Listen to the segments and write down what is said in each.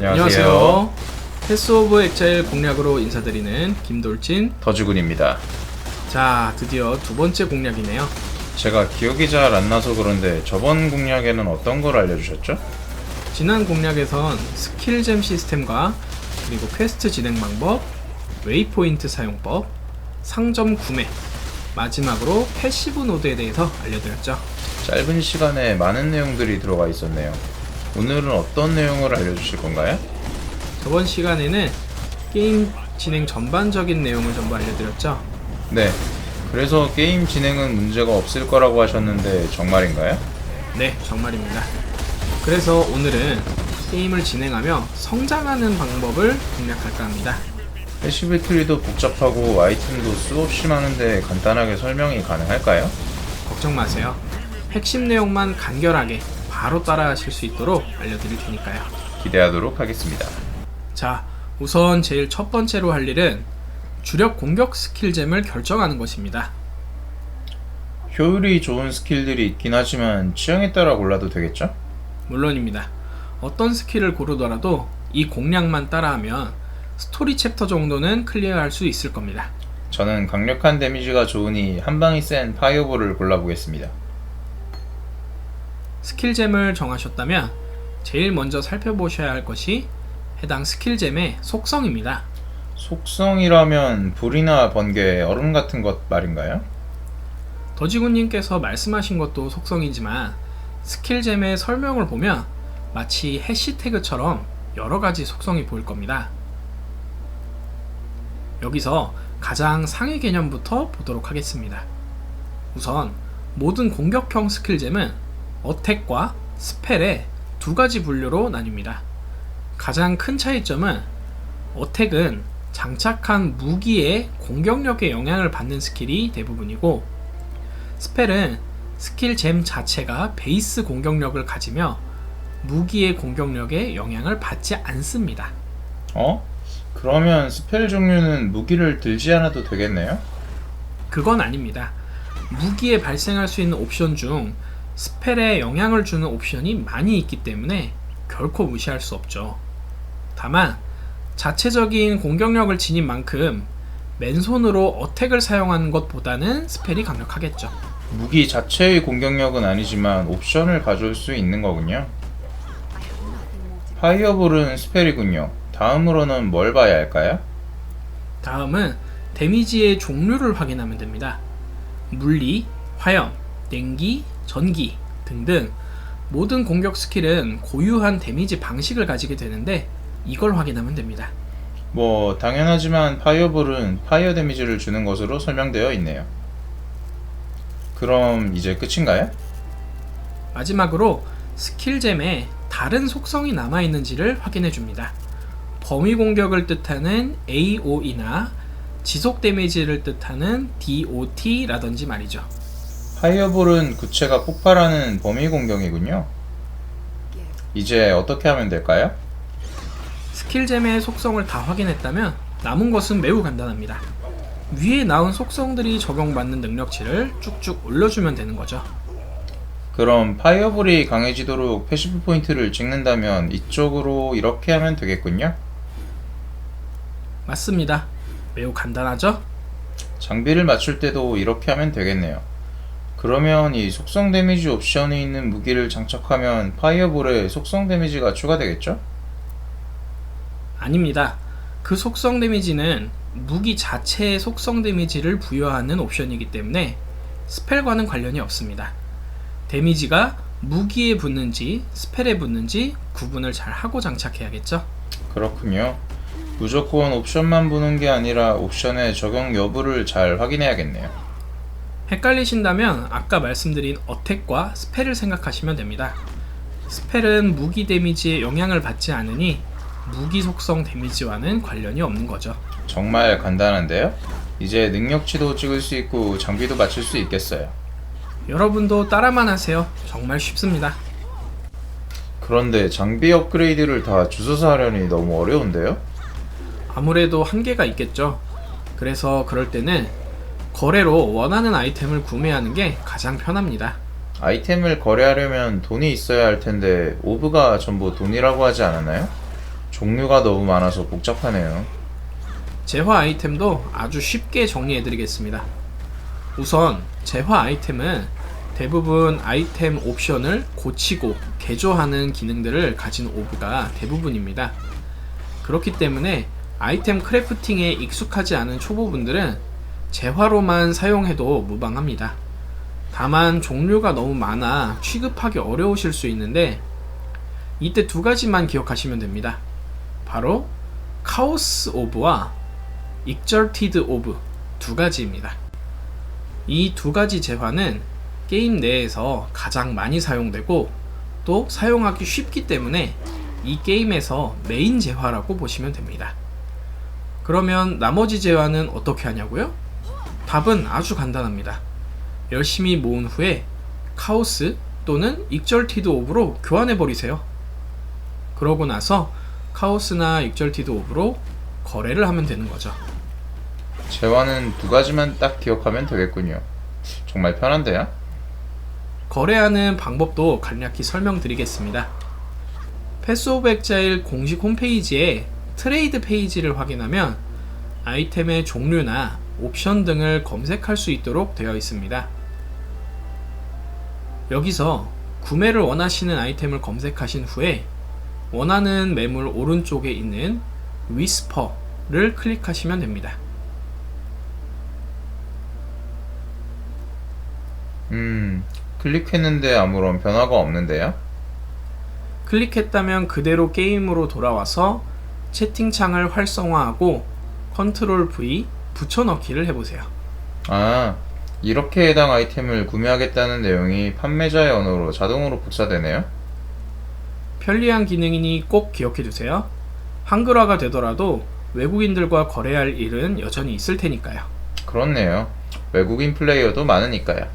안녕하세요. 패스 오브 엑자일 공략으로 인사드리는 김돌진. 더주군입니다. 자, 드디어 두 번째 공략이네요. 제가 기억이 잘 안 나서 그런데 저번 공략에는 어떤 걸 알려주셨죠? 지난 공략에선 스킬잼 시스템과 그리고 퀘스트 진행 방법, 웨이포인트 사용법, 상점 구매, 마지막으로 패시브 노드에 대해서 알려드렸죠. 짧은 시간에 많은 내용들이 들어가 있었네요. 오늘은 어떤 내용을 알려주실 건가요? 저번 시간에는 게임 진행 전반적인 내용을 전부 알려드렸죠. 네. 그래서 게임 진행은 문제가 없을 거라고 하셨는데 정말인가요? 네, 정말입니다. 그래서 오늘은 게임을 진행하며 성장하는 방법을 공략할까 합니다. 패시브 트리도 복잡하고 아이템도 수없이 많은데 간단하게 설명이 가능할까요? 걱정 마세요. 핵심 내용만 간결하게 바로 따라 하실 수 있도록 알려드릴 테니까요. 기대하도록 하겠습니다. 자, 우선 제일 첫 번째로 할 일은 주력 공격 스킬잼을 결정하는 것입니다. 효율이 좋은 스킬들이 있긴 하지만 취향에 따라 골라도 되겠죠? 물론입니다. 어떤 스킬을 고르더라도 이 공략만 따라하면 스토리 챕터 정도는 클리어할 수 있을 겁니다. 저는 강력한 데미지가 좋으니 한 방이 센 파이어볼을 골라보겠습니다. 스킬잼을 정하셨다면 제일 먼저 살펴보셔야 할 것이 해당 스킬잼의 속성입니다. 속성이라면 불이나 번개, 얼음 같은 것 말인가요? 더지군님께서 말씀하신 것도 속성이지만 스킬잼의 설명을 보면 마치 해시태그처럼 여러 가지 속성이 보일 겁니다. 여기서 가장 상위 개념부터 보도록 하겠습니다. 우선 모든 공격형 스킬잼은 어택과 스펠의 두 가지 분류로 나뉩니다. 가장 큰 차이점은 어택은 장착한 무기의 공격력에 영향을 받는 스킬이 대부분이고 스펠은 스킬 잼 자체가 베이스 공격력을 가지며 무기의 공격력에 영향을 받지 않습니다. 어? 그러면 스펠 종류는 무기를 들지 않아도 되겠네요? 그건 아닙니다. 무기에 발생할 수 있는 옵션 중 스펠에 영향을 주는 옵션이 많이 있기 때문에 결코 무시할 수 없죠. 다만 자체적인 공격력을 지닌 만큼 맨손으로 어택을 사용하는 것보다는 스펠이 강력하겠죠. 무기 자체의 공격력은 아니지만 옵션을 가져올 수 있는 거군요. 파이어볼은 스펠이군요. 다음으로는 뭘 봐야 할까요? 다음은 데미지의 종류를 확인하면 됩니다. 물리, 화염, 냉기, 전기 등등 모든 공격 스킬은 고유한 데미지 방식을 가지게 되는데 이걸 확인하면 됩니다. 뭐 당연하지만 파이어볼은 파이어 데미지를 주는 것으로 설명되어 있네요. 그럼 이제 끝인가요? 마지막으로 스킬잼에 다른 속성이 남아 있는지를 확인해 줍니다. 범위 공격을 뜻하는 AOE나 지속 데미지를 뜻하는 DOT라든지 말이죠. 파이어볼은 구체가 폭발하는 범위 공격이군요. 이제 어떻게 하면 될까요? 스킬잼의 속성을 다 확인했다면 남은 것은 매우 간단합니다. 위에 나온 속성들이 적용받는 능력치를 쭉쭉 올려주면 되는 거죠. 그럼 파이어볼이 강해지도록 패시브 포인트를 찍는다면 이쪽으로 이렇게 하면 되겠군요. 맞습니다. 매우 간단하죠? 장비를 맞출 때도 이렇게 하면 되겠네요. 그러면 이 속성 데미지 옵션이 있는 무기를 장착하면 파이어볼에 속성 데미지가 추가되겠죠? 아닙니다. 그 속성 데미지는 무기 자체의 속성 데미지를 부여하는 옵션이기 때문에 스펠과는 관련이 없습니다. 데미지가 무기에 붙는지 스펠에 붙는지 구분을 잘 하고 장착해야겠죠? 그렇군요. 무조건 옵션만 보는 게 아니라 옵션의 적용 여부를 잘 확인해야겠네요. 헷갈리신다면 아까 말씀드린 어택과 스펠을 생각하시면 됩니다. 스펠은 무기 데미지에 영향을 받지 않으니 무기 속성 데미지와는 관련이 없는 거죠. 정말 간단한데요? 이제 능력치도 찍을 수 있고 장비도 맞출 수 있겠어요. 여러분도 따라만 하세요. 정말 쉽습니다. 그런데 장비 업그레이드를 다 주워서 하려니 너무 어려운데요? 아무래도 한계가 있겠죠. 그래서 그럴 때는 거래로 원하는 아이템을 구매하는 게 가장 편합니다. 아이템을 거래하려면 돈이 있어야 할 텐데 오브가 전부 돈이라고 하지 않았나요? 종류가 너무 많아서 복잡하네요. 재화 아이템도 아주 쉽게 정리해드리겠습니다. 우선 재화 아이템은 대부분 아이템 옵션을 고치고 개조하는 기능들을 가진 오브가 대부분입니다. 그렇기 때문에 아이템 크래프팅에 익숙하지 않은 초보분들은 재화로만 사용해도 무방합니다. 다만 종류가 너무 많아 취급하기 어려우실 수 있는데 이때 두 가지만 기억하시면 됩니다. 바로 카오스 오브와 익절티드 오브 두 가지입니다. 이 두 가지 재화는 게임 내에서 가장 많이 사용되고 또 사용하기 쉽기 때문에 이 게임에서 메인 재화라고 보시면 됩니다. 그러면 나머지 재화는 어떻게 하냐고요? 답은 아주 간단합니다. 열심히 모은 후에 카오스 또는 익절티드 오브로 교환해 버리세요. 그러고 나서 카오스나 익절티드 오브로 거래를 하면 되는 거죠. 재화는 두 가지만 딱 기억하면 되겠군요. 정말 편한데요? 거래하는 방법도 간략히 설명드리겠습니다. 패스 오브 엑자일 공식 홈페이지에 트레이드 페이지를 확인하면 아이템의 종류나 옵션 등을 검색할 수 있도록 되어 있습니다. 여기서 구매를 원하시는 아이템을 검색하신 후에 원하는 매물 오른쪽에 있는 위스퍼를 클릭하시면 됩니다. 음, 클릭했는데 아무런 변화가 없는데요? 클릭했다면 그대로 게임으로 돌아와서 채팅창을 활성화하고 컨트롤 V 붙여넣기를 해보세요. 아, 이렇게 해당 아이템을 구매하겠다는 내용이 판매자의 언어로 자동으로 복사되네요? 편리한 기능이니 꼭 기억해두세요. 한글화가 되더라도 외국인들과 거래할 일은 여전히 있을 테니까요. 그렇네요. 외국인 플레이어도 많으니까요.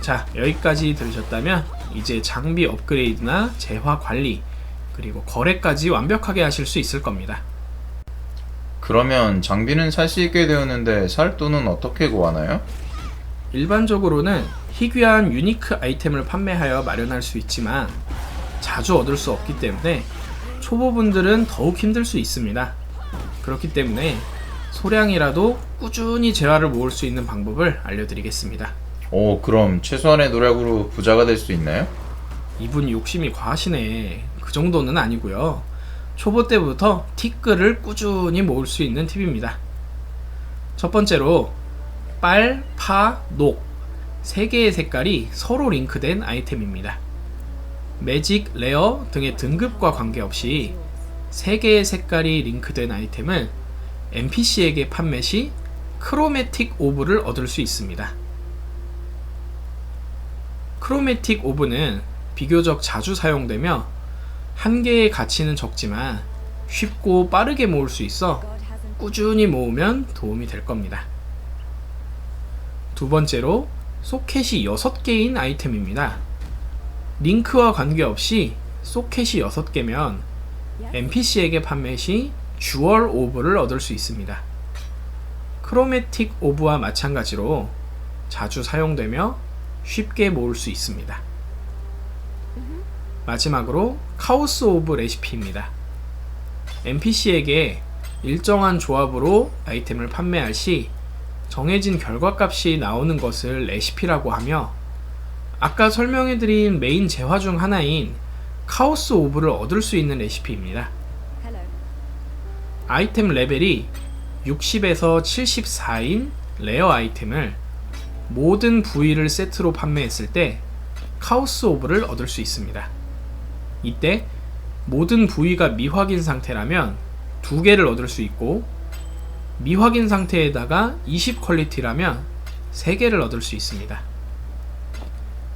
자, 여기까지 들으셨다면 이제 장비 업그레이드나 재화 관리, 그리고 거래까지 완벽하게 하실 수 있을 겁니다. 그러면 장비는 살 수 있게 되었는데 살 돈은 어떻게 구하나요? 일반적으로는 희귀한 유니크 아이템을 판매하여 마련할 수 있지만 자주 얻을 수 없기 때문에 초보분들은 더욱 힘들 수 있습니다. 그렇기 때문에 소량이라도 꾸준히 재화를 모을 수 있는 방법을 알려드리겠습니다. 오, 그럼 최소한의 노력으로 부자가 될 수 있나요? 이분 욕심이 과하시네. 그 정도는 아니고요. 초보 때부터 티끌을 꾸준히 모을 수 있는 팁입니다. 첫 번째로 빨, 파, 녹 세 개의 색깔이 서로 링크된 아이템입니다. 매직, 레어 등의 등급과 관계없이 세 개의 색깔이 링크된 아이템은 NPC에게 판매 시 크로매틱 오브를 얻을 수 있습니다. 크로매틱 오브는 비교적 자주 사용되며 한 개의 가치는 적지만 쉽고 빠르게 모을 수 있어 꾸준히 모으면 도움이 될 겁니다. 두 번째로 소켓이 6개인 아이템입니다. 링크와 관계없이 소켓이 6개면 NPC에게 판매 시 주얼 오브를 얻을 수 있습니다. 크로매틱 오브와 마찬가지로 자주 사용되며 쉽게 모을 수 있습니다. 마지막으로 카오스 오브 레시피입니다. NPC에게 일정한 조합으로 아이템을 판매할 시 정해진 결과값이 나오는 것을 레시피라고 하며 아까 설명해드린 메인 재화 중 하나인 카오스 오브를 얻을 수 있는 레시피입니다. 아이템 레벨이 60에서 74인 레어 아이템을 모든 부위를 세트로 판매했을 때 카오스 오브를 얻을 수 있습니다. 이때 모든 부위가 미확인 상태라면 두 개를 얻을 수 있고 미확인 상태에다가 20 퀄리티라면 세 개를 얻을 수 있습니다.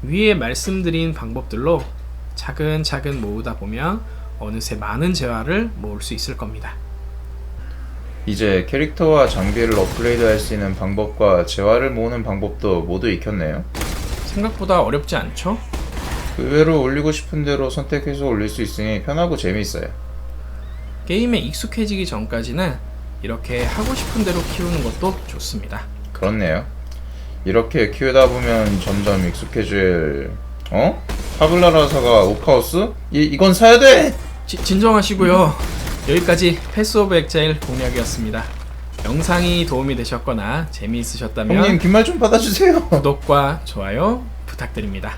위에 말씀드린 방법들로 차근차근 모으다 보면 어느새 많은 재화를 모을 수 있을 겁니다. 이제 캐릭터와 장비를 업그레이드 할 수 있는 방법과 재화를 모으는 방법도 모두 익혔네요. 생각보다 어렵지 않죠? 의외로 올리고 싶은 대로 선택해서 올릴 수 있으니 편하고 재미있어요. 게임에 익숙해지기 전까지는 이렇게 하고 싶은 대로 키우는 것도 좋습니다. 그렇네요. 이렇게 키우다 보면 점점 익숙해질 어? 타블라라사가 오카오스? 이, 이건 사야 돼! 지- 진정하시고요. 여기까지 패스 오브 엑자일 공략이었습니다. 영상이 도움이 되셨거나 재미있으셨다면 형님 긴 말 좀 받아주세요. 구독과 좋아요 부탁드립니다.